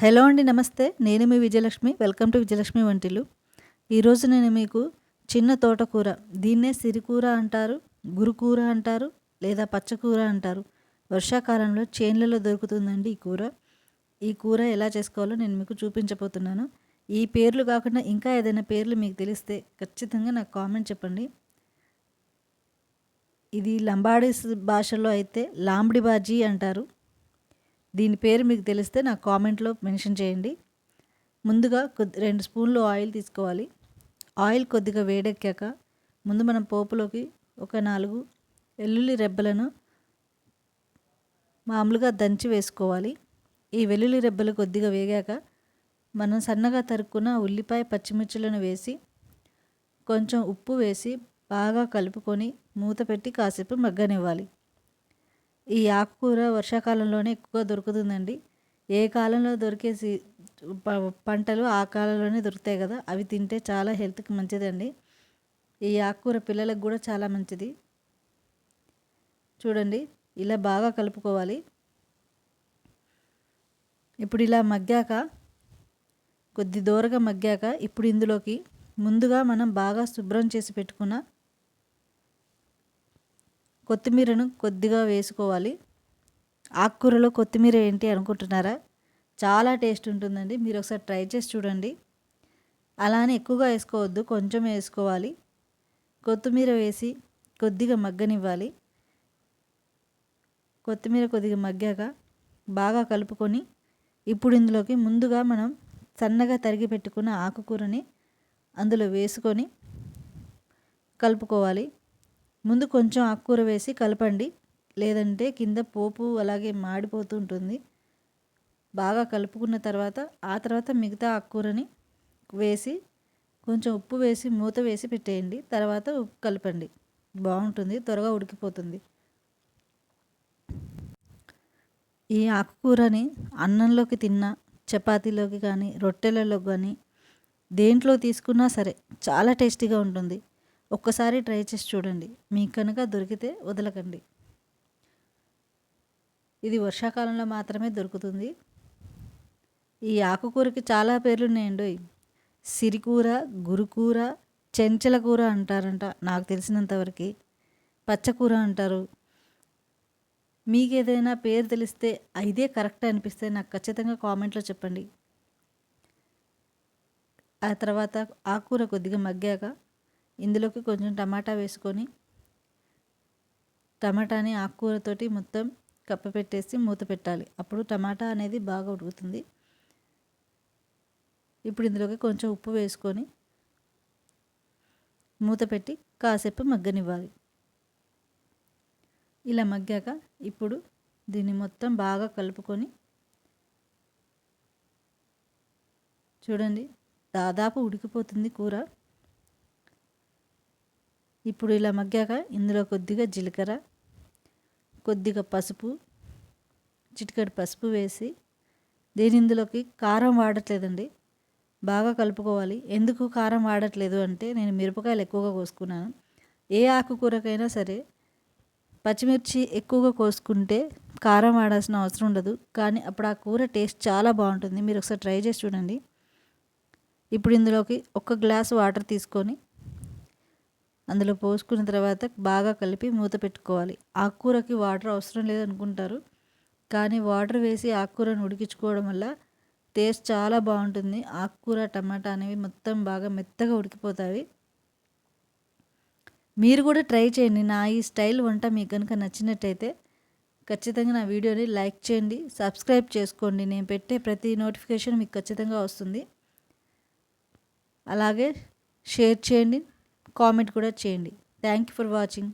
Hello అండి నమస్తే. నేను మీ విజయలక్ష్మి. వెల్కమ్ టు విజయలక్ష్మి వంటిలు ఈరోజు నేను మీకు చిన్న తోటకూర దీన్నే సిరికూర అంటారు గురుకూర అంటారు లేదా పచ్చకూర అంటారు. వర్షాకాలంలో చేన్లలో దొరుకుతుందండి ఈ కూర. ఈ కూర ఎలా చేసుకోవాలో నేను మీకు చూపించబోతున్నాను. ఈ పేర్లు కాకుండా ఇంకా ఏదైనా పేర్లు మీకు తెలిస్తే ఖచ్చితంగా నాకు కామెంట్ చెప్పండి. ఇది లంబాడీస్ భాషలో అయితే లాంబడి బాజీ అంటారు. దీని పేరు మీకు తెలిస్తే నాకు కామెంట్లో మెన్షన్ చేయండి. ముందుగా కొద్ది రెండు స్పూన్లు ఆయిల్ తీసుకోవాలి. ఆయిల్ కొద్దిగా వేడెక్కాక ముందు మనం పోపులోకి ఒక నాలుగు వెల్లుల్లి రెబ్బలను మామూలుగా దంచి వేసుకోవాలి. ఈ వెల్లుల్లి రెబ్బలు కొద్దిగా వేగాక మనం సన్నగా తరుక్కున్న ఉల్లిపాయ పచ్చిమిర్చులను వేసి కొంచెం ఉప్పు వేసి బాగా కలుపుకొని మూత పెట్టి కాసేపు మగ్గనివ్వాలి. ఈ ఆకుకూర వర్షాకాలంలోనే ఎక్కువ దొరుకుతుందండి. ఏ కాలంలో దొరికేసి పంటలు ఆ కాలంలోనే దొరుకుతాయి కదా అవి తింటే చాలా హెల్త్కి మంచిదండి. ఈ ఆకుకూర పిల్లలకు కూడా చాలా మంచిది. చూడండి ఇలా బాగా కలుపుకోవాలి. ఇప్పుడు ఇలా మగ్గాక కొద్ది దూరగా మగ్గాక ఇప్పుడు ఇందులోకి ముందుగా మనం బాగా శుభ్రం చేసి పెట్టుకున్న కొత్తిమీరను కొద్దిగా వేసుకోవాలి. ఆకుకూరలో కొత్తిమీర ఏంటి అనుకుంటున్నారా? చాలా టేస్ట్ ఉంటుందండి. మీరు ఒకసారి ట్రై చేసి చూడండి. అలానే ఎక్కువగా వేసుకోవద్దు కొంచెం వేసుకోవాలి. కొత్తిమీర వేసి కొద్దిగా మగ్గనివ్వాలి. కొత్తిమీర కొద్దిగా మగ్గాక బాగా కలుపుకొని ఇప్పుడు ఇందులోకి ముందుగా మనం సన్నగా తరిగి పెట్టుకున్న ఆకుకూరని అందులో వేసుకొని కలుపుకోవాలి. ముందు కొంచెం ఆకుకూర వేసి కలపండి. లేదంటే కింద పోపు అలాగే మాడిపోతూ ఉంటుంది. బాగా కలుపుకున్న తర్వాత ఆ తర్వాత మిగతా ఆకుకూరని వేసి కొంచెం ఉప్పు వేసి మూత వేసి పెట్టేయండి. తర్వాత ఉప్పు కలపండి. బాగుంటుంది. త్వరగా ఉడికిపోతుంది. ఈ ఆకుకూరని అన్నంలోకి తిన్న చపాతీలోకి కానీ రొట్టెలలో కానీ దేంట్లో తీసుకున్నా సరే చాలా టేస్టీగా ఉంటుంది. ఒక్కసారి ట్రై చేసి చూడండి. మీకు కనుక దొరికితే వదలకండి. ఇది వర్షాకాలంలో మాత్రమే దొరుకుతుంది. ఈ ఆకుకూరకి చాలా పేర్లు ఉన్నాయండి సిరికూర గురుకూర చెంచల కూర అంటారంట నాకు తెలిసినంతవరకు పచ్చకూర అంటారు. మీకు ఏదైనా పేరు తెలిస్తే ఇదే కరెక్ట్ అనిపిస్తే నాకు ఖచ్చితంగా కామెంట్లో చెప్పండి. ఆ తర్వాత ఆకుకూర కొద్దిగా మగ్గాక ఇందులోకి కొంచెం టమాటా వేసుకొని టమాటాని ఆకుకూరతోటి మొత్తం కప్పపెట్టేసి మూత పెట్టాలి. అప్పుడు టమాటా అనేది బాగా ఉడుకుతుంది. ఇప్పుడు ఇందులోకి కొంచెం ఉప్పు వేసుకొని మూత పెట్టి కాసేపు మగ్గనివ్వాలి. ఇలా మగ్గాక ఇప్పుడు దీన్ని మొత్తం బాగా కలుపుకొని చూడండి దాదాపు ఉడికిపోతుంది కూర. ఇప్పుడు ఇలా మగ్గాక ఇందులో కొద్దిగా జీలకర్ర కొద్దిగా పసుపు చిటికడి పసుపు వేసి దీని ఇందులోకి కారం వాడట్లేదండి. బాగా కలుపుకోవాలి. ఎందుకు కారం వాడట్లేదు అంటే నేను మిరపకాయలు ఎక్కువగా కోసుకున్నాను. ఏ ఆకుకూరకైనా సరే పచ్చిమిర్చి ఎక్కువగా కోసుకుంటే కారం వాడాల్సిన అవసరం ఉండదు. కానీ అప్పుడు ఆ కూర టేస్ట్ చాలా బాగుంటుంది. మీరు ఒకసారి ట్రై చేసి చూడండి. ఇప్పుడు ఇందులోకి ఒక గ్లాస్ వాటర్ తీసుకొని అందులో పోసుకున్న తర్వాత బాగా కలిపి మూత పెట్టుకోవాలి. ఆకుకూరకి వాటర్ అవసరం లేదనుకుంటారు. కానీ వాటర్ వేసి ఆకుకూరను ఉడికించుకోవడం వల్ల టేస్ట్ చాలా బాగుంటుంది. ఆకుకూర టమాటా అనేవి మొత్తం బాగా మెత్తగా ఉడికిపోతాయి. మీరు కూడా ట్రై చేయండి. నా ఈ స్టైల్ వంట మీకు కనుక నచ్చినట్టయితే ఖచ్చితంగా నా వీడియోని లైక్ చేయండి. సబ్స్క్రైబ్ చేసుకోండి. నేను పెట్టే ప్రతి నోటిఫికేషన్ మీకు ఖచ్చితంగా వస్తుంది. అలాగే షేర్ చేయండి. కామెంట్ కూడా చేయండి. Thank you for watching